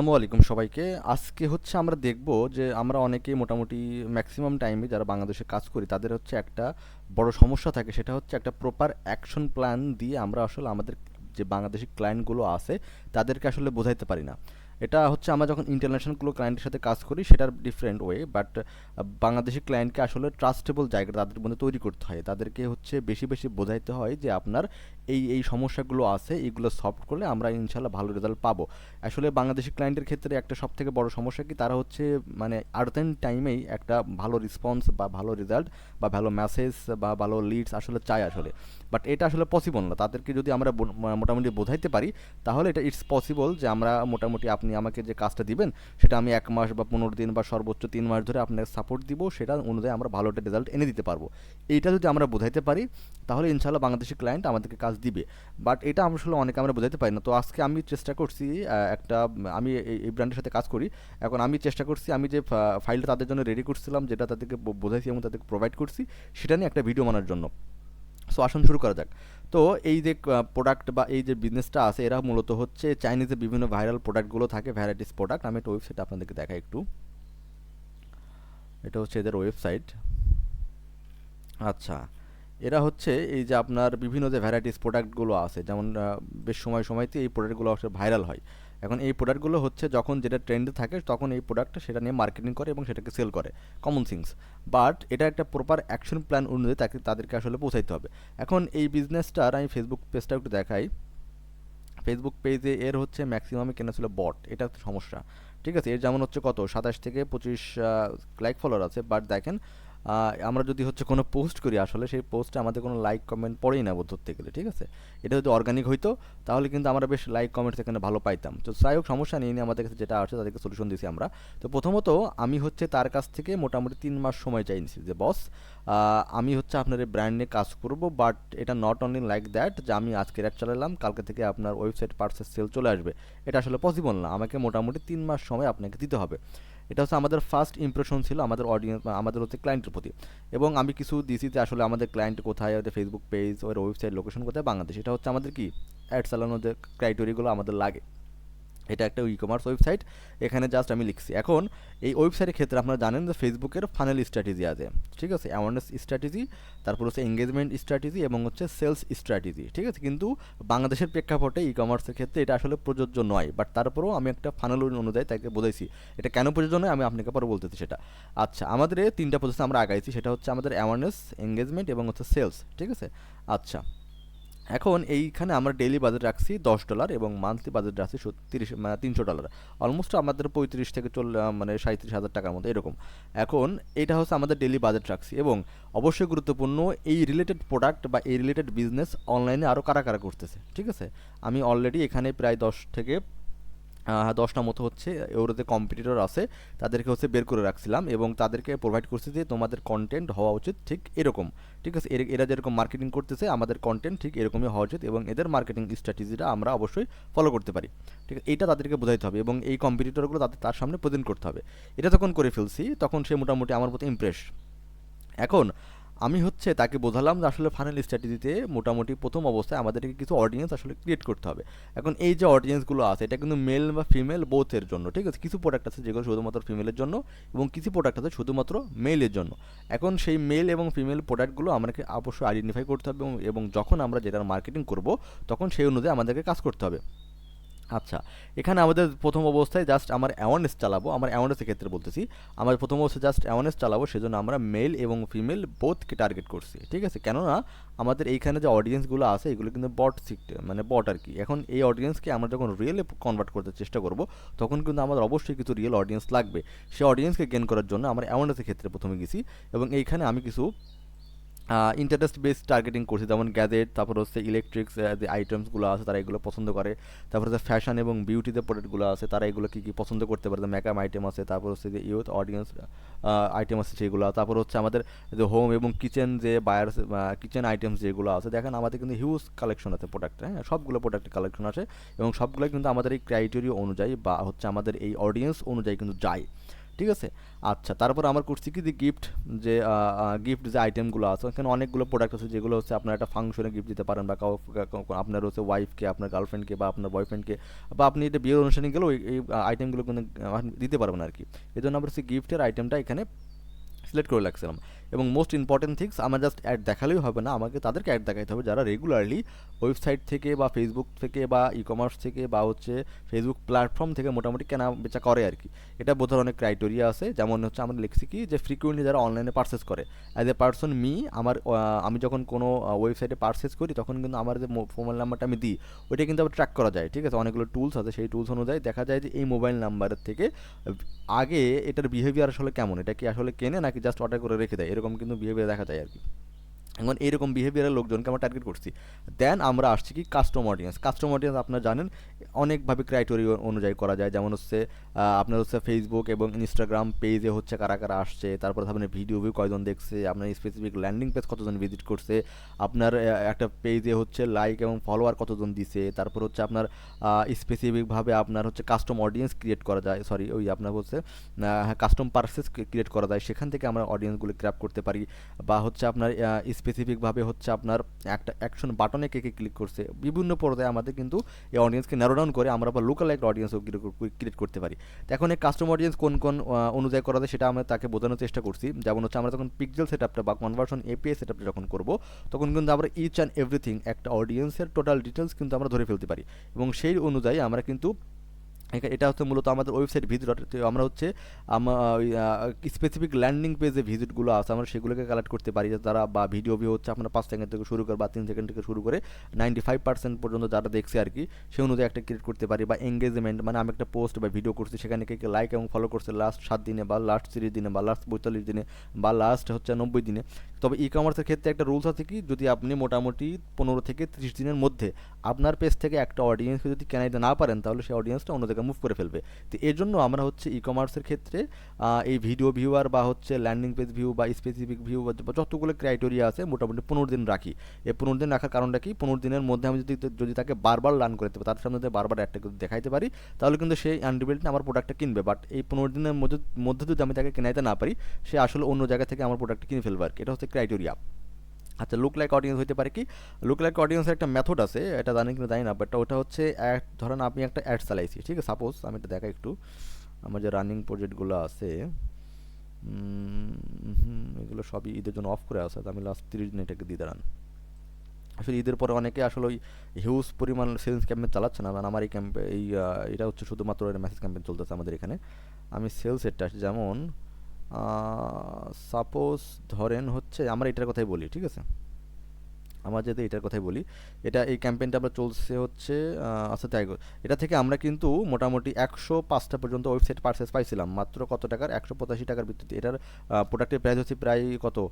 আসসালামু আলাইকুম সবাইকে। আজকে হচ্ছে আমরা দেখব যে আমরা অনেকেই মোটামুটি ম্যাক্সিমাম টাইমে যারা বাংলাদেশে কাজ করি, তাদের হচ্ছে একটা বড় সমস্যা থাকে, সেটা হচ্ছে একটা প্রপার অ্যাকশন প্ল্যান দিয়ে আমরা আসলে আমাদের যে বাংলাদেশি ক্লায়েন্টগুলো আছে, তাদেরকে আসলে বোঝাইতে পারি না। এটা হচ্ছে আমরা যখন ইন্টারন্যাশনাল কোনো ক্লায়েন্টের সাথে কাজ করি, সেটার ডিফারেন্ট ওয়ে বাট বাংলাদেশি ক্লায়েন্টকে আসলে ট্রাস্টেবল জায়গা তাদের মধ্যে তৈরি করতে হয়। তাদেরকে হচ্ছে বেশি বেশি বোঝাইতে হয় যে আপনার এই এই সমস্যাগুলো আছে এইগুলো সলভ করলে আমরা ইনশাল্লাহ ভালো রেজাল্ট পাবো। আসলে বাংলাদেশি ক্লায়েন্টের ক্ষেত্রে একটা সব থেকে বড় সমস্যা কি? তারা হচ্ছে মানে আর্থেন টাইমেই একটা ভালো রেসপন্স বা ভালো রেজাল্ট বা ভালো মেসেজ বা ভালো লিডস আসলে চায় আসলে। বাট এটা আসলে পসিবল না। তাদেরকে যদি আমরা মোটামুটি বোঝাইতে পারি, তাহলে এটা ইটস পসিবল যে আমরা মোটামুটি আপনি আমাকে যে কাজটা দিবেন, সেটা আমি এক মাস বা পনেরো দিন বা সর্বোচ্চ তিন মাস ধরে আপনাকে সাপোর্ট দিব, সেটা অনুযায়ী আমরা ভালো একটা রেজাল্ট এনে দিতে পারব। এইটা যদি আমরা বোঝাইতে পারি, তাহলে ইনশাল্লাহ বাংলাদেশি ক্লায়েন্ট আমাদেরকে কাজ দিবে। বাট এটা আসলে অনেকে আমরা বোঝাতে পারি না। তো আজকে আমি চেষ্টা করছি একটা, আমি এই- ব্র্যান্ডের সাথে কাজ করি। এখন আমি চেষ্টা করছি, আমি যে ফাইলটা তাদের জন্য রেডি করছিলাম, যেটা তাদেরকে বোঝাইছি এবং তাদেরকে প্রোভাইড করছি, সেটা নিয়ে একটা ভিডিও বানানোর জন্য। সো আসুন শুরু করা যাক। তো এই যে প্রোডাক্ট বা এই যে বিজনেসটা আছে, এরা মূলত হচ্ছে চাইনিজে বিভিন্ন ভাইরাল প্রোডাক্টগুলো থাকে ভ্যারাইটিস প্রোডাক্ট আমি একটা ওয়েবসাইট আপনাদেরকে দেখাই একটু। এটা হচ্ছে এদের ওয়েবসাইট আচ্ছা। এরা হচ্ছে এই যে আপনার বিভিন্ন যে ভ্যারাইটিস প্রোডাক্টগুলো আছে, যেমন বেশ সময় সময়তে এই প্রোডাক্টগুলো আসলে ভাইরাল হয়। এখন এই প্রোডাক্টগুলো হচ্ছে যখন যেটা ট্রেন্ডে থাকে, তখন এই প্রোডাক্টটা সেটা নিয়ে মার্কেটিং করে এবং সেটাকে সেল করে। কমন থিংস বাট এটা একটা প্রপার অ্যাকশন প্ল্যান অনুযায়ী তাকে, তাদেরকে আসলে পৌঁছাইতে হবে। এখন এই বিজনেসটার আমি ফেসবুক পেজটা একটু দেখাই। ফেসবুক পেজে এর হচ্ছে ম্যাক্সিমামে কেনা ছিল বট এটা সমস্যা। ঠিক আছে? এর যেমন হচ্ছে কত? সাতাশ থেকে পঁচিশ লাইক ফলোয়ার আছে। বাট দেখেন আমরা যদি হচ্ছে কোনো পোস্ট করি আসলে সেই পোস্টে আমাদের কোনো লাইক কমেন্ট পড়েই না ধরতে গেলে, ঠিক আছে? এটা যদি অর্গানিক হইতো, তাহলে কিন্তু আমরা বেশ লাইক কমেন্ট সেখানে ভালো পাইতাম। তো যাই হোক, সমস্যা নিয়ে নিয়ে আমাদের কাছে যেটা আছে তাদেরকে সলিউশন দিয়েছি আমরা। তো প্রথমত আমি হচ্ছে তার কাছ থেকে মোটামুটি তিন মাস সময় চাইছি যে বস আমি হচ্ছে আপনার এই ব্র্যান্ড কাজ করব বাট এটা নট অনলি লাইক দ্যাট যে আমি আজকে র্যাট চালালাম, কালকে থেকে আপনার ওয়েবসাইট পার্সেস সেল চলে আসবে। এটা আসলে পসিবল না। আমাকে মোটামুটি তিন মাস সময় আপনাকে দিতে হবে। এটা হচ্ছে আমাদের ফার্স্ট ইমপ্রেশন ছিল আমাদের অডিয়েন্স আমাদের হচ্ছে ক্লায়েন্টের প্রতি। এবং আমি কিছু দিছি যে আসলে আমাদের ক্লায়েন্ট কোথায়, ওদের ফেসবুক পেজ ওর ওয়েবসাইট লোকেশন কোথায়, বাংলাদেশ। এটা হচ্ছে আমাদের কি? অ্যাড চালানোর যে ক্রাইটেরিয়াগুলো আমাদের লাগে। এটা একটা ই কমার্স ওয়েবসাইট এখানে জাস্ট আমি লিখছি। এখন এই ওয়েবসাইটের ক্ষেত্রে আপনারা জানেন যে ফেসবুকের ফানেল স্ট্র্যাটেজি আছে, ঠিক আছে? অ্যাওয়ারনেস স্ট্র্যাটেজি তারপর হচ্ছে এঙ্গেজমেন্ট স্ট্র্যাটেজি এবং হচ্ছে সেলস স্ট্র্যাটেজি ঠিক আছে? কিন্তু বাংলাদেশের প্রেক্ষাপটে ই কমার্সের ক্ষেত্রে এটা আসলে প্রযোজ্য নয় বাট তারপরেও আমি একটা ফানেল অনুযায়ী তাকে বোঝাইছি। এটা কেন প্রযোজ্য নয়? আমি আপনাকে পরে বলতেছি সেটা। আচ্ছা আমাদের তিনটা প্রসেস আমরা আগাইছি, সেটা হচ্ছে আমাদের অ্যাওয়ারনেস এঙ্গেজমেন্ট এবং হচ্ছে সেলস ঠিক আছে? আচ্ছা এখন এইখানে আমরা ডেলি বাজেট রাখছি দশ ডলার এবং মান্থলি বাজেট রাখছি তিরিশ মানে তিনশো ডলার অলমোস্ট আমাদের পঁয়ত্রিশ থেকে চল মানে সাঁত্রিশ হাজার টাকার মতো এরকম। এখন এটা হচ্ছে আমাদের ডেলি বাজেট রাখছি এবং অবশ্যই গুরুত্বপূর্ণ এই রিলেটেড প্রোডাক্ট বা এই রিলেটেড বিজনেস অনলাইনে আরও কারা কারা করতেছে, ঠিক আছে? আমি অলরেডি এখানে প্রায় দশ থেকে দশটা মতো হচ্ছে ওরাতে কম্পিটিটর আছে, তাদেরকে হচ্ছে বের করে রাখছিলাম এবং তাদেরকে প্রোভাইড করছি যে তোমাদের কন্টেন্ট হওয়া উচিত ঠিক এরকম। ঠিক আছে, এর- যেরকম মার্কেটিং করতেছে, আমাদের কন্টেন্ট ঠিক এরকমই হওয়া উচিত এবং এদের মার্কেটিং স্ট্র্যাটেজিটা আমরা অবশ্যই ফলো করতে পারি। ঠিক আছে এইটা তাদেরকে বোঝাইতে হবে এবং এই কম্পিটিটরগুলো তাদের, তার সামনে প্রেজেন্ট করতে হবে। এটা যখন করে ফেলছি, তখন সে মোটামুটি আমার প্রতি ইমপ্রেস এখন আমি হচ্ছে তাকে বোঝালাম যে আসলে ফাইনাল স্ট্র্যাটেজিতে মোটামুটি প্রথম অবস্থায় আমাদেরকে কিছু অডিয়েন্স আসলে ক্রিয়েট করতে হবে। এখন এই যে অডিয়েন্সগুলো আছে, এটা কিন্তু মেল বা ফিমেল বোথের জন্য, ঠিক আছে? কিছু প্রোডাক্ট আছে যেগুলো শুধুমাত্র ফিমেলের জন্য এবং কিছু প্রোডাক্ট আছে শুধুমাত্র মেলের জন্য। এখন সেই মেল এবং ফিমেল প্রোডাক্টগুলো আমাদেরকে অবশ্যই আইডেন্টিফাই করতে হবে এবং- যখন আমরা যেটার মার্কেটিং করব, তখন সেই অনুযায়ী আমাদেরকে কাজ করতে হবে। আচ্ছা এখানে আমাদের প্রথম অবস্থায় জাস্ট আমার অ্যাওয়ারনেস চালাবো, আমার অ্যাওয়ারনেসের ক্ষেত্রে বলতেছি, আমার প্রথম অবস্থায় জাস্ট অ্যাওয়ারনেস চালাবো, সেজন্য আমরা মেল এবং ফিমেল বোথকে টার্গেট করছি, ঠিক আছে? কেননা আমাদের এইখানে যে অডিয়েন্সগুলো আছে, এগুলো কিন্তু বট মানে বট আর কি। এখন এই অডিয়েন্সকে আমরা যখন রিয়েলে কনভার্ট করতে চেষ্টা করব, তখন কিন্তু আমাদের অবশ্যই কিছু রিয়েল অডিয়েন্স লাগবে। সেই অডিয়েন্সকে গেন করার জন্য আমরা অ্যাওয়ারনেসের ক্ষেত্রে প্রথমে গেছি এবং এইখানে আমি কিছু ইন্টারেস্ট বেসড টার্গেটিং করছি যেমন গ্যাজেট তারপর হচ্ছে ইলেকট্রিক্স যে আইটেমসগুলো আছে তারা এগুলো পছন্দ করে। তারপর হচ্ছে ফ্যাশন এবং বিউটি যে প্রোডাক্টগুলো আছে, তারা এগুলো কী কী পছন্দ করতে পারে? মেকআপ আইটেম আছে, তারপর হচ্ছে যে ইউথ অডিয়েন্স আইটেম আছে সেগুলো। তারপর হচ্ছে আমাদের যে হোম এবং কিচেন যে বায়ার কিচেন আইটেমস যেগুলো আছে, দেখেন আমাদের কিন্তু হিউজ কালেকশন আছে প্রোডাক্টের হ্যাঁ? সবগুলো প্রোডাক্টের কালেকশন আছে এবং সবগুলো কিন্তু আমাদের এই ক্রাইটেরিয়া অনুযায়ী বা হচ্ছে আমাদের এই অডিয়েন্স অনুযায়ী কিন্তু যায়। ঠিক আছে? আচ্ছা তারপর আমার করছি কি যে গিফট যে গিফট যে আইটেমগুলো আছে, এখানে অনেকগুলো প্রোডাক্ট আছে, যেগুলো হচ্ছে আপনার একটা ফাংশনে গিফট দিতে পারেন বা কাউ আপনার হচ্ছে ওয়াইফকে আপনার গার্লফ্রেন্ডকে বা আপনার বয়ফ্রেন্ডকে বা আপনি এটা বিয়ের অনুষ্ঠানে গেলেও এই আইটেমগুলো কিন্তু দিতে পারবেন আর কি এই জন্য আমার হচ্ছে গিফটের আইটেমটা এখানে সিলেক্ট করে রাখছিলাম। এবং মোস্ট ইম্পর্টেন্ট থিংস আমার জাস্ট অ্যাড দেখালেই হবে না, আমাকে তাদেরকে অ্যাড দেখাতে হবে যারা রেগুলারলি ওয়েবসাইট থেকে বা ফেসবুক থেকে বা ই কমার্স থেকে বা হচ্ছে ফেসবুক প্ল্যাটফর্ম থেকে মোটামুটি কেনা বেচা করে আর কি এটা বোঝার অনেক ক্রাইটেরিয়া আছে। যেমন হচ্ছে আমরা লিখছি কি যে ফ্রিকুয়েন্টলি যারা অনলাইনে পারচেস করে অ্যাজ এ পার্সন মি আমার আমি যখন কোনো ওয়েবসাইটে পারচেস করি, তখন কিন্তু আমার যে মোবাইল নাম্বারটা আমি দিই, ওইটা কিন্তু আবার ট্র্যাক করা যায়, ঠিক আছে? অনেকগুলো টুলস আছে, সেই টুলস অনুযায়ী দেখা যায় যে এই মোবাইল নাম্বারের থেকে আগে এটার বিহেভিয়ার আসলে কেমন, এটা কি আসলে কেনে নাকি জাস্ট অর্ডার করে রেখে দেয়? এরকম কিন্তু বিহেভিয়ার দেখা যায় আর কি। এখন এইরকম বিহেভিয়ারের লোকজনকে আমরা টার্গেট করছি। দেন আমরা আসছি কি কাস্টম অডিয়েন্স কাস্টম অডিয়েন্স আপনারা জানেন, অনেকভাবে ক্রাইটেরিয়া অনুযায়ী করা যায়। যেমন হচ্ছে আপনার হচ্ছে ফেসবুক এবং ইনস্টাগ্রাম পেজে হচ্ছে কারা কারা আসছে, তারপর আপনার ভিডিও ভিউ কয়জন দেখছে, আপনার স্পেসিফিক ল্যান্ডিং পেজ কতজন ভিজিট করছে, আপনার একটা পেজে হচ্ছে লাইক এবং ফলোয়ার কতজন দিছে, তারপর হচ্ছে আপনার স্পেসিফিকভাবে আপনার হচ্ছে কাস্টম অডিয়েন্স ক্রিয়েট করা যায়। সরি ওই আপনার হচ্ছে কাস্টম পার্সেস ক্রিয়েট করা যায়। সেখান থেকে আমরা অডিয়েন্সগুলো ক্র্যাপ করতে পারি। বা হচ্ছে আপনার স্পেসিফিকভাবে হচ্ছে আপনার একটা অ্যাকশন বাটনে কে কে ক্লিক করছে। বিভিন্ন পর্যায়ে আমাদের কিন্তু এই অডিয়েন্সকে ন্যারো ডাউন করে আমরা আবার লোকাল একটা অডিয়েন্সও ক্রিয়েট করতে পারি। তো এখন এই কাস্টম অডিয়েন্স কোন কোন অনুযায়ী করা যায় সেটা আমরা তাকে বোঝানোর চেষ্টা করছি। যেমন হচ্ছে আমরা যখন পিকজেল সেট আপটা বা কনভার্সন এপিআই সেট আপটা যখন করব, তখন কিন্তু আমরা ইচ অ্যান্ড এভরিথিং একটা অডিয়েন্সের টোটাল ডিটেলস কিন্তু আমরা ধরে ফেলতে পারি। এবং সেই অনুযায়ী আমরা কিন্তু এটা হচ্ছে মূলত আমাদের ওয়েবসাইট ভিজিট আমরা হচ্ছে স্পেসিফিক ল্যান্ডিং পেজে ভিজিটগুলো আছে, আমরা সেগুলোকে কালেক্ট করতে পারি। তারা বা ভিডিও ভিউ হচ্ছে আপনার পাঁচ সেকেন্ড থেকে শুরু করে, বা তিন সেকেন্ড থেকে শুরু করে নাইনটি ফাইভ পার্সেন্ট পর্যন্ত যারা দেখছে আর কি সেই অনুযায়ী একটা ক্রিয়েট করতে পারি, বা এঙ্গেজমেন্ট মানে আমি একটা পোস্ট বা ভিডিও করছি, সেখানে কে লাইক এবং ফলো করছে লাস্ট সাত দিনে, বা লাস্ট তিরিশ দিনে, বা লাস্ট পঁয়তাল্লিশ দিনে, বা লাস্ট হচ্ছে নব্বই দিনে। তবে ই কমার্সের ক্ষেত্রে একটা রুলস আছে কি, যদি আপনি মোটামুটি পনেরো থেকে ত্রিশ দিনের মধ্যে আপনার পেজ থেকে একটা অডিয়েন্সকে যদি কেনাইতে না পারেন, তাহলে সেই অডিয়েন্সটা অন্য মুভ করে ফেলবে। তো এর জন্য আমরা হচ্ছে ই কমার্সের ক্ষেত্রে এই ভিডিও ভিউয়ার বা হচ্ছে ল্যান্ডিং পেজ ভিউ বা স্পেসিফিক ভিউ বা যতগুলো ক্রাইটেরিয়া আছে মোটামুটি পনেরো দিন রাখি। এই পনেরো দিন রাখার কারণটা কি? পনেরো দিনের মধ্যে আমি যদি যদি তাকে বারবার লার্ন করতে পারি তার সামনে যদি বারবার একটা করে দেখাইতে পারি, তাহলে কিন্তু সেই আনডিবেলটি আমার প্রোডাক্টটা কিনবে। বাট এই পনেরো দিনের মধ্যে মধ্যে যদি আমি তাকে কেনাইতে না পারি, সে আসলে অন্য জায়গা থেকে আমার প্রোডাক্টটা কিনে ফেলবে আর কি। এটা হচ্ছে ক্রাইটেরিয়া আচ্ছা লুক লাইক অডিয়েন্স হতে পারে কি? লুক লাইক অডিয়েন্সের একটা মেথড আছে, এটা জানেন কিনা জানি না বাট ওটা হচ্ছে অ্যাড ধরেন আপনি একটা অ্যাড চালাইছি, ঠিক আছে? সাপোজ আমি এটা দেখাই একটু, আমার যে রানিং প্রজেক্টগুলো আছে এগুলো সবই ঈদের জন্য অফ করে আছে আমি লাস্ট তিরিশ দিন এটাকে দিয়ে দাঁড়ান। আসলে ঈদের পরে অনেকে আসলে ওই হিউজ পরিমাণ সেলস ক্যাম্পেন চালাচ্ছে না আমার এই ক্যাম্পে এই এটা হচ্ছে শুধুমাত্র মেসেজ ক্যাম্পেন চলতেছে আমাদের এখানে। আমি সেলস এটা যেমন সাপোজ ধরেন হচ্ছে আমরা এটার কথাই বলি ঠিক আছে? আমার যদি এটার কথাই বলি, এটা এই ক্যাম্পেইনটা আমরা চলছে হচ্ছে আচ্ছা তাই এটা থেকে আমরা কিন্তু মোটামুটি একশো পাঁচটা পর্যন্ত ওয়েবসাইট পারচেস পাইছিলাম, মাত্র কত টাকার? একশো পঁচাশি টাকার ভিত্তিতে। এটার প্রোডাক্টের প্রাইস হচ্ছে প্রায় কত?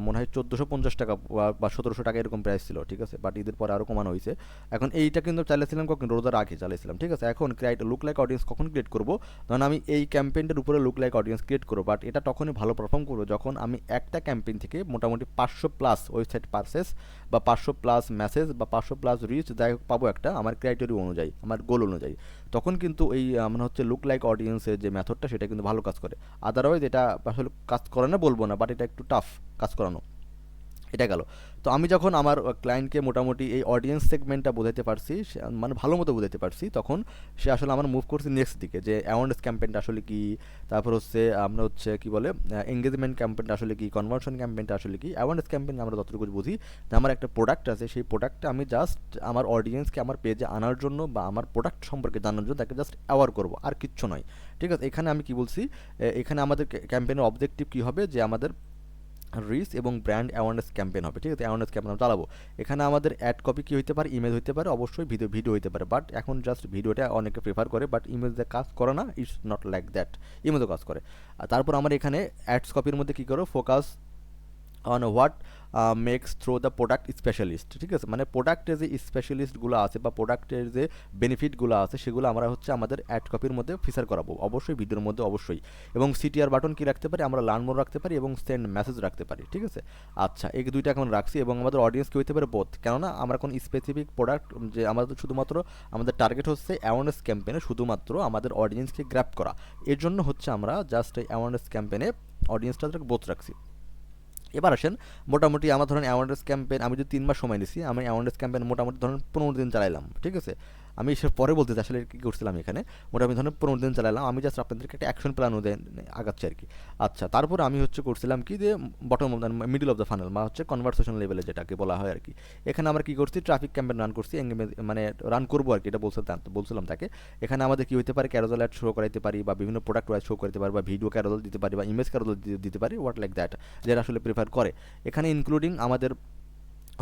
মনে হয় চোদ্দোশো পঞ্চাশ টাকা, বা- সতেরোশো টাকা এরকম প্রাইস ছিল, ঠিক আছে? বাট ঈদের পরে আরও কমানো হয়েছে। এখন এইটা কিন্তু চালিয়েছিলাম কখন? রোজার আগে চালিয়েছিলাম ঠিক আছে? এখন ক্রিয়েট লুক লাইক অডিয়েন্স কখন ক্রিয়েট করব? ধরুন আমি এই ক্যাম্পেইনটার উপরে লুক লাইক অডিয়েন্স ক্রিয়েট করব বাট এটা তখনই ভালো পারফর্ম করব যখন আমি একটা ক্যাম্পেইন থেকে মোটামুটি পাঁচশো প্লাস ওয়েবসাইট পারচেস বা পাঁচশো প্লাস মেসেজ বা পাঁচশো প্লাস রিচ যাই হোক পাবো একটা আমার ক্রাইটেরিয়া অনুযায়ী, আমার গোল অনুযায়ী। তখন কিন্তু এই মানে হচ্ছে লুক লাইক অডিয়েন্সের যে মেথডটা সেটা কিন্তু ভালো কাজ করে। আদারওয়াইজ এটা আসলে কাজ করে না বলব না বাট এটা একটু টাফ কাজ করানো। এটা গেল। তো আমি যখন আমার ক্লায়েন্টকে মোটামুটি এই অডিয়েন্স সেগমেন্টটা বোঝাতে পারছি, সে- মানে ভালো মতো বোঝাতে পারছি, তখন সে আসলে আমার মুভ করছে নেক্সট দিকে, যে অ্যাওয়ারনেস ক্যাম্পেনটা আসলে কি, তারপর হচ্ছে আমরা হচ্ছে কি বলে এঙ্গেজমেন্ট ক্যাম্পেইনটা আসলে কি কনভার্সন ক্যাম্পেনটা আসলে কি অ্যাওয়ারনেস ক্যাম্পেন আমরা যতটুকু বুঝি, যে আমার একটা প্রোডাক্ট আছে, সেই প্রোডাক্টটা আমি জাস্ট আমার অডিয়েন্সকে আমার পেজে আনার জন্য বা আমার প্রোডাক্ট সম্পর্কে জানার জন্য তাকে জাস্ট অ্যাওয়ার করব, আর কিচ্ছু নয়। ঠিক আছে, এখানে আমি কি বলছি এখানে আমাদের ক্যাম্পেনের অবজেক্টিভ কী হবে, যে আমাদের রিচ এবং ব্র্যান্ড অ্যাওয়ারনেস ক্যাম্পেন হবে, ঠিক আছে? অ্যাওয়ারনেস ক্যাম্পেন আমরা চালাবো। এখানে আমাদের অ্যাড কপি কী হতে পারে ইমেজ হতে পারে, অবশ্যই ভিডিও ভিডিও হতে পারে। বাট এখন জাস্ট ভিডিওটা অনেকে প্রেফার করে বাট ইমেজ কাজ করে না ইটস নট লাইক দ্যাট ইমেজও কাজ করে। আর তারপর আমার এখানে অ্যাডস কপির মধ্যে কী করো focus on what makes through the product specialist ঠিক আছে? মানে প্রোডাক্টের যে স্পেশালিস্টগুলো আছে বা প্রোডাক্টের যে বেনিফিটগুলো আছে, সেগুলো আমরা হচ্ছে আমাদের অ্যাড কপির মধ্যে ফিচার করাবো। অবশ্যই ভিডিওর মধ্যে অবশ্যই। এবং সিটিআর বাটন কি রাখতে পারি? আমরা লার্ন মোড রাখতে পারি এবং সেন্ড মেসেজ রাখতে পারি, ঠিক আছে? আচ্ছা এই দুইটা এখন রাখছি এবং আমাদের অডিয়েন্স কি হতে পারে বোধ কেননা আমরা কোন স্পেসিফিক প্রোডাক্ট যে আমাদের শুধুমাত্র আমাদের টার্গেট হচ্ছে অ্যাওয়ারনেস ক্যাম্পেনে শুধুমাত্র আমাদের অডিয়েন্সকে গ্র্যাপ করা। এর জন্য হচ্ছে আমরা জাস্ট এই অ্যাওয়ারনেস ক্যাম্পেনে অডিয়েন্সটা বোধ রাখছি। এবার আসেন, মোটামুটি আমার ধরেন অ্যাওয়ারনেস ক্যাম্পেন আমি যদি তিন মাস সময় নিছি, আমি অ্যাওয়ারনেস ক্যাম্পেন মোটামুটি ধরেন পনেরো দিন চালাইলাম, ঠিক আছে? আমি সে পরে বলতে চাই, আসলে কী করছিলাম এখানে? মোটামুটি ধরেন পনেরো দিন চালালাম, আমি জাস্ট আপনাদেরকে একটা অ্যাকশন প্ল্যান দেন আগাচ্ছি আর কি। আচ্ছা তারপর আমি হচ্ছে করছিলাম কি যে bottom of the middle of the funnel বা হচ্ছে কনভারসেশন লেভেলে যেটাকে বলা হয় আর কি। এখানে আমরা কী করছি ট্রাফিক ক্যাম্পেন রান করছি মানে রান করব আর কি, এটা বলছিলাম বলছিলাম তাকে। এখানে আমাদের কী হতে পারে ক্যারোজল অ্যাড শো করাইতে পারি বা বিভিন্ন প্রোডাক্ট ওয়াইজ শো করতে পারি বা ভিডিও ক্যারোজল দিতে পারি বা ইমেজ ক্যারোজল দিতে পারি হোয়াট লাইক দ্যাট যেটা আসলে প্রিফার করে। এখানে ইনক্লুডিং আমাদের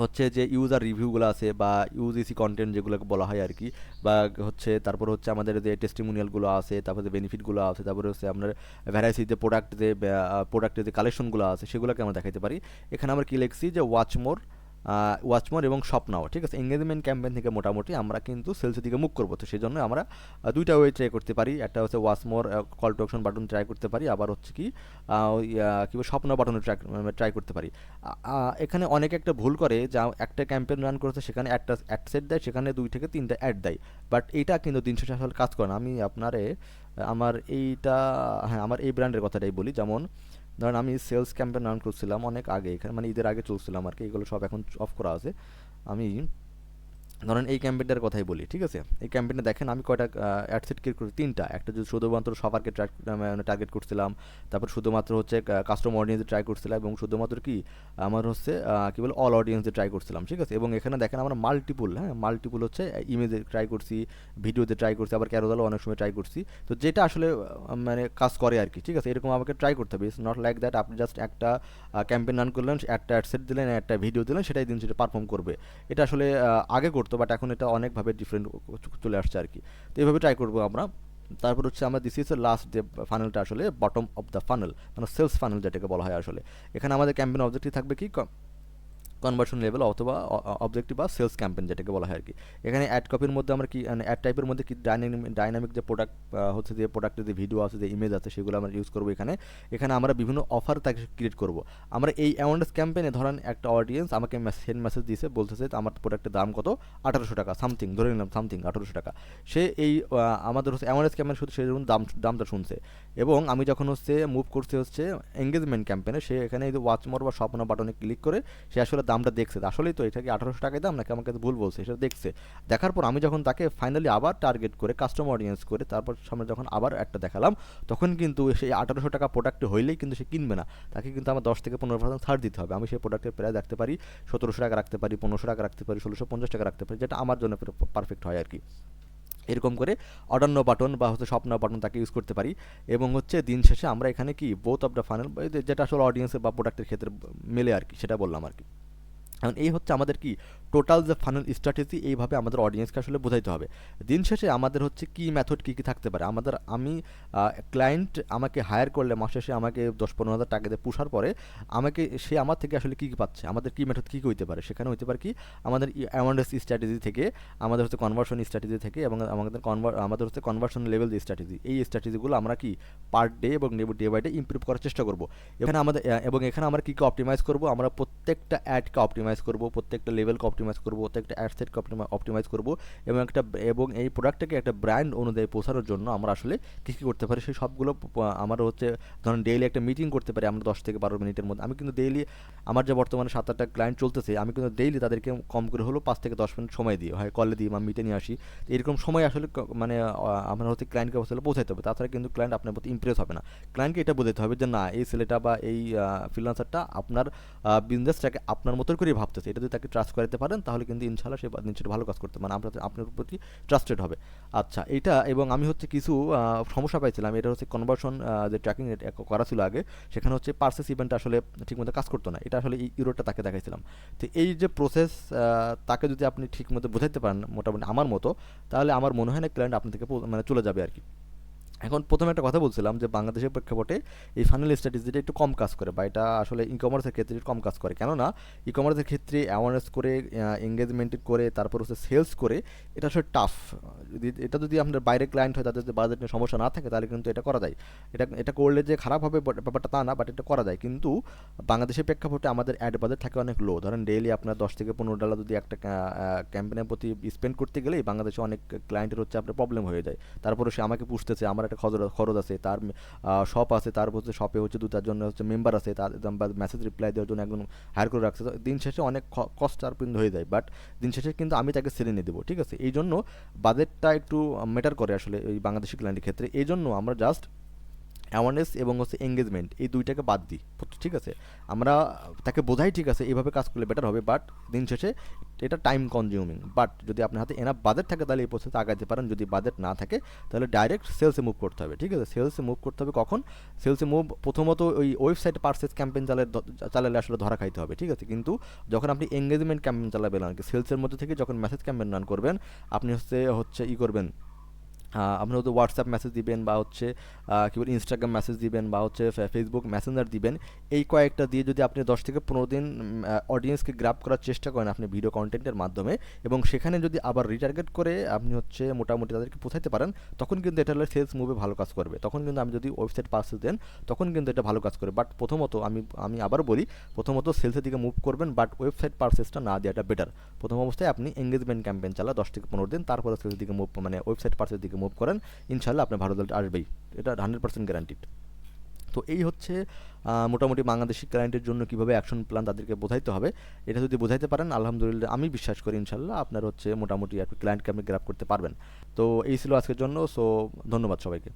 হচ্ছে যে ইউজার রিভিউগুলো আছে বা ইউজিসি কন্টেন্ট যেগুলোকে বলা হয় আর কি বা হচ্ছে তারপর হচ্ছে আমাদের যে টেস্টিমোনিয়ালগুলো আছে, তারপরে বেনিফিটগুলো আছে, তারপরে হচ্ছে আপনার ভ্যারাইসি যে প্রোডাক্ট যে প্রোডাক্টের যে কালেকশনগুলো আছে, সেগুলোকে আমরা দেখাতে পারি। এখানে আমরা কী লিখছি যে ওয়াচ মোর ওয়াচমোর এবং স্বপ্নাও ঠিক আছে? এঙ্গেজমেন্ট ক্যাম্পেইন থেকে মোটামুটি আমরা কিন্তু সেলসের দিকে মুখ করব। তো সেই জন্য আমরা দুইটা ওয়ে ট্রাই করতে পারি। একটা হচ্ছে watch more call to option button try করতে পারি। আবার হচ্ছে কি কী স্বপ্ন বাটনে ট্রাই ট্রাই করতে পারি। এখানে অনেকে একটা ভুল করে, যা একটা ক্যাম্পেইন রান করেছে, সেখানে একটা অ্যাড সেট দেয়, সেখানে দুই থেকে তিনটা অ্যাড দেয়। বাট এইটা কিন্তু দিন শেষে আসলে কাজ করে না। আমি আপনারে, আমার এইটা হ্যাঁ আমার এই ব্র্যান্ডের কথাটাই বলি। যেমন ধরেন আমি সেলস ক্যাম্পেন রান করছিলাম অনেক আগে, এখানে মানে ঈদের আগে চলছিলাম আর কি, এগুলো সব এখন অফ করা আছে। আমি ধরেন এই ক্যাম্পেইনটার কথাই বলি, ঠিক আছে? এই ক্যাম্পেইনে দেখেন, আমি কয়টা অ্যাডসেট ক্রিয়েট করি? তিনটা। একটা যদি শুধুমাত্র সবারকে টার্গেট করছিলাম, তারপর শুধুমাত্র হচ্ছে কাস্টমার অডিয়েন্সে ট্রাই করছিলাম এবং শুধুমাত্র কি? আমার হচ্ছে কী বলে, অল অডিয়েন্সে ট্রাই করছিলাম, ঠিক আছে? এবং এখানে দেখেন আমরা মাল্টিপুল হ্যাঁ? মাল্টিপুল হচ্ছে ইমেজে ট্রাই করছি, ভিডিওতে ট্রাই করছি, আবার ক্যারোদালও অনেক সময় ট্রাই করছি। তো যেটা আসলে মানে কাজ করে আর কি, ঠিক আছে? এরকম আমাকে ট্রাই করতে হবে। ইটস নট লাইক দ্যাট আপনি জাস্ট একটা ক্যাম্পেইন রান করলেন, একটা অ্যাডসেট দিলেন, একটা ভিডিও দিলেন, সেটাই দিন সেটা পারফর্ম করবে। এটা আসলে আগে করতো বাট এখন এটা অনেকভাবে ডিফারেন্ট চলে আসছে আর কি তো এইভাবে ট্রাই করব আমরা। তারপর হচ্ছে আমরা দিস ইজ লাস্ট যে ফানেলটা আসলে বটম অফ দ্য ফানেল মানে সেলস ফানেল যেটাকে বলা হয় আসলে। এখানে আমাদের ক্যাম্পেন অবজেক্টিভ থাকবে কি কনভার্সন লেভেল অথবা অবজেক্টিভ বা সেলস ক্যাম্পেন যেটাকে বলা হয় আর কি। এখানে অ্যাড কপির মধ্যে আমরা কি মানে অ্যাড টাইপের মধ্যে কি ডাইনামিক ডাইনামিক যে প্রোডাক্ট হচ্ছে যে প্রোডাক্টের যে ভিডিও আছে, যে ইমেজ আছে, সেগুলো আমরা ইউজ করব এখানে। এখানে আমরা বিভিন্ন অফার তাকে ক্রিয়েট করব। আমরা এই অ্যাওয়ারনেস ক্যাম্পেনে ধরেন একটা অডিয়েন্স আমাকে সেন্ড মেসেজ দিয়েছে, বলতেছে আমার প্রোডাক্টের দাম কত? আঠারোশো টাকা সামথিং ধরে নিলাম সামথিং আঠারোশো টাকা। সে এই আমাদের হচ্ছে অ্যাওয়ারনেস ক্যাম্পেন শুধু সেই দাম, দামটা শুনছে। এবং আমি যখন হচ্ছে মুভ করছি হচ্ছে এঙ্গেজমেন্ট ক্যাম্পেনে সে এখানে এই ওয়াচমোর বা স্বপ্ন বাটনে ক্লিক করে, সে আসলে দামটা দেখছে আসলেই তো এটা কি আঠারোশো টাকায় দাম? নাকি আমাকে ভুল বলছে, সেটা দেখছে। দেখার পর আমি যখন তাকে ফাইনালি আবার টার্গেট করে কাস্টমার অডিয়েন্স করে, তারপর সামনে যখন আবার একটা দেখালাম, তখন কিন্তু সেই আঠারোশো টাকা প্রোডাক্টে হইলেই কিন্তু সে কিনবে না। তাকে কিন্তু আমার দশ থেকে পনেরো পার্সেন্ট ছাড় দিতে হবে। আমি সেই প্রোডাক্টের প্রায় রাখতে পারি, সতেরোশো টাকা রাখতে পারি, পনেরোশো টাকা রাখতে পারি, ষোলোশো পঞ্চাশ টাকা রাখতে পারি, যেটা আমার জন্য পারফেক্ট হয় আর কি। এরকম করে অডান্য বাটন বা হচ্ছে স্বপ্ন বাটন তাকে ইউজ করতে পারি। এবং হচ্ছে দিন শেষে আমরা এখানে কি বোথ অফ দ্য ফানেল যেটা আসলে অডিয়েন্সের বা প্রোডাক্টের ক্ষেত্রে মেলে আর কি, সেটা বললাম আর কি। এখন এই হচ্ছে আমাদের কি টোটাল যে ফানেল স্ট্র্যাটেজি এইভাবে আমাদের অডিয়েন্সকে আসলে বোঝাইতে হবে। দিন শেষে আমাদের হচ্ছে কি মেথড কী কী থাকতে পারে? আমাদের, আমি ক্লায়েন্ট আমাকে হায়ার করলে মাসে শেষে আমাকে দশ পনেরো হাজার টাকা দিয়ে পুষার পরে আমাকে, সে আমার থেকে আসলে কী কী পাচ্ছে? আমাদের কী মেথড কী কী হইতে পারে? সেখানে হইতে পারে কি আমাদের অ্যাওয়ারনেস স্ট্র্যাটেজি থেকে, আমাদের হচ্ছে কনভার্সন স্ট্র্যাটেজি থেকে এবং আমাদের কনভার আমাদের হচ্ছে কনভার্সন লেভেল যে স্ট্র্যাটেজি এই স্ট্র্যাটেজিগুলো আমরা কি পার ডে এবং ডে বাই ডে ইম্প্রুভ করার চেষ্টা করব। এখানে আমাদের এবং এখানে আমরা কী কী অপটিমাইজ করব? আমরা প্রত্যেকটা অ্যাডকে অপটিমাইজ করব, প্রত্যেকটা লেভেলকে অপটিমাইজ করব, প্রত্যেকটা অ্যাডসেটকে অপটিমাইজ করব এবং একটা, এবং এই প্রোডাক্টটাকে একটা ব্র্যান্ড অনুযায়ী পৌঁছানোর জন্য আমরা আসলে কী কী করতে পারি, সেই সবগুলো আমার হচ্ছে ধরুন ডেইলি একটা মিটিং করতে পারি আমরা দশ থেকে বারো মিনিটের মধ্যে। আমি কিন্তু ডেইলি আমার যে বর্তমানে সাত আটটা ক্লায়েন্ট চলতেছে, আমি কিন্তু ডেইলি তাদেরকে কম করে হলেও পাঁচ থেকে দশ মিনিট সময় দিই। হয় কলে দিই বা মিটে নিয়ে আসি। এরকম সময় আসলে মানে আমার হচ্ছে ক্লায়েন্টকে আসলে পৌঁছাতে হবে। তাছাড়া কিন্তু ক্লায়েন্ট আপনার প্রতি ইমপ্রেস হবে না। ক্লায়েন্টকে এটা বোঝাতে হবে যে, না, এই ছেলেটা বা এই ফ্রিলান্সারটা আপনার বিজনেসটাকে আপনার মতো করেই ভাবতেছে। এটা যদি তাকে ট্রাস্ট করাতে পারেন, তাহলে কিন্তু ইনশাল্লাহ সে জিনিসটা ভালো কাজ করতে মানে আপনার আপনার প্রতি ট্রাস্টেড হবে। আচ্ছা এটা এবং আমি হচ্ছে কিছু সমস্যা পাইছিলাম। এটা হচ্ছে কনভার্সন যে ট্র্যাকিং করা ছিল আগে, সেখানে হচ্ছে পার্সেস ইভেন্ট আসলে ঠিকমতো কাজ করতো না। এটা আসলে ইউরোটা তাকে দেখাইছিলাম। তো এই যে প্রসেস তাকে যদি আপনি ঠিকমতো বোঝাইতে পারেন, মোটামুটি আমার মতো, তাহলে আমার মনে হয় না ক্লায়েন্ট আপনার থেকে মানে চলে যাবে আর কি এখন প্রথমে একটা কথা বলছিলাম যে বাংলাদেশের প্রেক্ষাপটে এই ফানেল স্ট্র্যাটেজিটা একটু কম কাজ করে বা এটা আসলে ই কমার্সের ক্ষেত্রে কম কাজ করে। কেননা ই কমার্সের ক্ষেত্রে অ্যাওয়ারনেস করে এঙ্গেজমেন্ট করে, তারপর হচ্ছে সেলস করে, এটা আসলে টাফ যদি এটা যদি আপনার বাইরে ক্লায়েন্ট হয়, তাদের যদি বাজেট নিয়ে সমস্যা না থাকে, তাহলে কিন্তু এটা করা যায়। এটা এটা করলে যে খারাপ হবে ব্যাপারটা তা না বাট এটা করা যায়। কিন্তু বাংলাদেশের প্রেক্ষাপটে আমাদের অ্যাড বাজেট থাকে অনেক লো ধরেন ডেইলি আপনার দশ থেকে পনেরো ডলার যদি একটা ক্যাম্পেনের প্রতি স্পেন্ড করতে গেলেই বাংলাদেশে অনেক ক্লায়েন্টের হচ্ছে আপনার প্রবলেম হয়ে যায়। তারপরে সে আমাকে পুষতেছে, আমার একটা খরচ খরচ আছে, তার শপ আছে, তার হচ্ছে শপে হচ্ছে দু চারজন হচ্ছে মেম্বার আছে, তার মেসেজ রিপ্লাই দেওয়ার জন্য একজন হায়ার করে রাখছে। দিন শেষে অনেক কস্ট আর হয়ে যায়। বাট দিন শেষে কিন্তু আমি তাকে সেরে নিয়ে দেবো, ঠিক আছে? এই জন্য বাজেটটা একটু ম্যাটার করে আসলে এই বাংলাদেশি ক্লায়েন্টের ক্ষেত্রে। এই জন্য আমরা জাস্ট অ্যাওয়ারনেস এবং হচ্ছে এঙ্গেজমেন্ট এই দুইটাকে বাদ দিই। ঠিক আছে? আমরা তাকে বোঝাই ঠিক আছে এইভাবে কাজ করলে বেটার হবে বাট দিন শেষে এটা টাইম কনজিউমিং বাট যদি আপনার হাতে এনাফ বাজেট থাকে, তাহলে এই প্রসেসে আগাতে পারেন। যদি বাজেট না থাকে, তাহলে ডাইরেক্ট সেলসে মুভ করতে হবে, ঠিক আছে? সেলসে মুভ করতে হবে কখন? সেলসে মুভ প্রথমত ওই ওয়েবসাইট পার্সেস ক্যাম্পেইন চালে চালালে আসলে ধরা খাইতে হবে, ঠিক আছে? কিন্তু যখন আপনি এঙ্গেজমেন্ট ক্যাম্পেইন চালাবেন আর কি সেলসের মধ্যে থেকে যখন মেসেজ ক্যাম্পেইন রান করবেন, আপনি হচ্ছে হচ্ছে ই করবেন আপনি হয়তো হোয়াটসঅ্যাপ মেসেজ দিবেন বা হচ্ছে কী বলে ইনস্টাগ্রাম মেসেজ দিবেন বা হচ্ছে ফেসবুক মেসেঞ্জার দিবেন। এই কয়েকটা দিয়ে যদি আপনি দশ থেকে পনেরো দিন অডিয়েন্সকে গ্রাপ করার চেষ্টা করেন আপনি ভিডিও কন্টেন্টের মাধ্যমে এবং সেখানে যদি আবার রিটার্গেট করে আপনি হচ্ছে মোটামুটি তাদেরকে পৌঁছাতে পারেন, তখন কিন্তু এটা হলে সেলস মুভে ভালো কাজ করবে। তখন কিন্তু আমি যদি ওয়েবসাইট পার্সেস দেন, তখন কিন্তু এটা ভালো কাজ করবে বাট প্রথমত আমি আমি আবার বলি, প্রথমত সেলসের দিকে মুভ করবেন বাট ওয়েবসাইট পার্সেসটা না দেওয়াটা বেটার প্রথম অবস্থায় আপনি এঙ্গেজমেন্ট ক্যাম্পেন চালা দশ থেকে পনেরো দিন, তারপরে সেলসের দিকে মুভ মানে ওয়েবসাইট পার্সের দিকে মুভ করেন ইনশাল্লাহ আপনার ভালো রেজাল্ট আসবেই। এটা হান্ড্রেড পার্সেন্ট গ্যারান্টিড তো এই হচ্ছে মোটামুটি বাংলাদেশি ক্লায়েন্টের জন্য কীভাবে অ্যাকশন প্ল্যান তাদেরকে বোঝাইতে হবে। এটা যদি বোঝাইতে পারেন, আলহামদুলিল্লাহ আমি বিশ্বাস করি ইনশাল্লাহ আপনার হচ্ছে মোটামুটি আপনি ক্লায়েন্টকে আপনি গ্রাপ করতে পারবেন। তো এই ছিল আজকের জন্য সো ধন্যবাদ সবাইকে।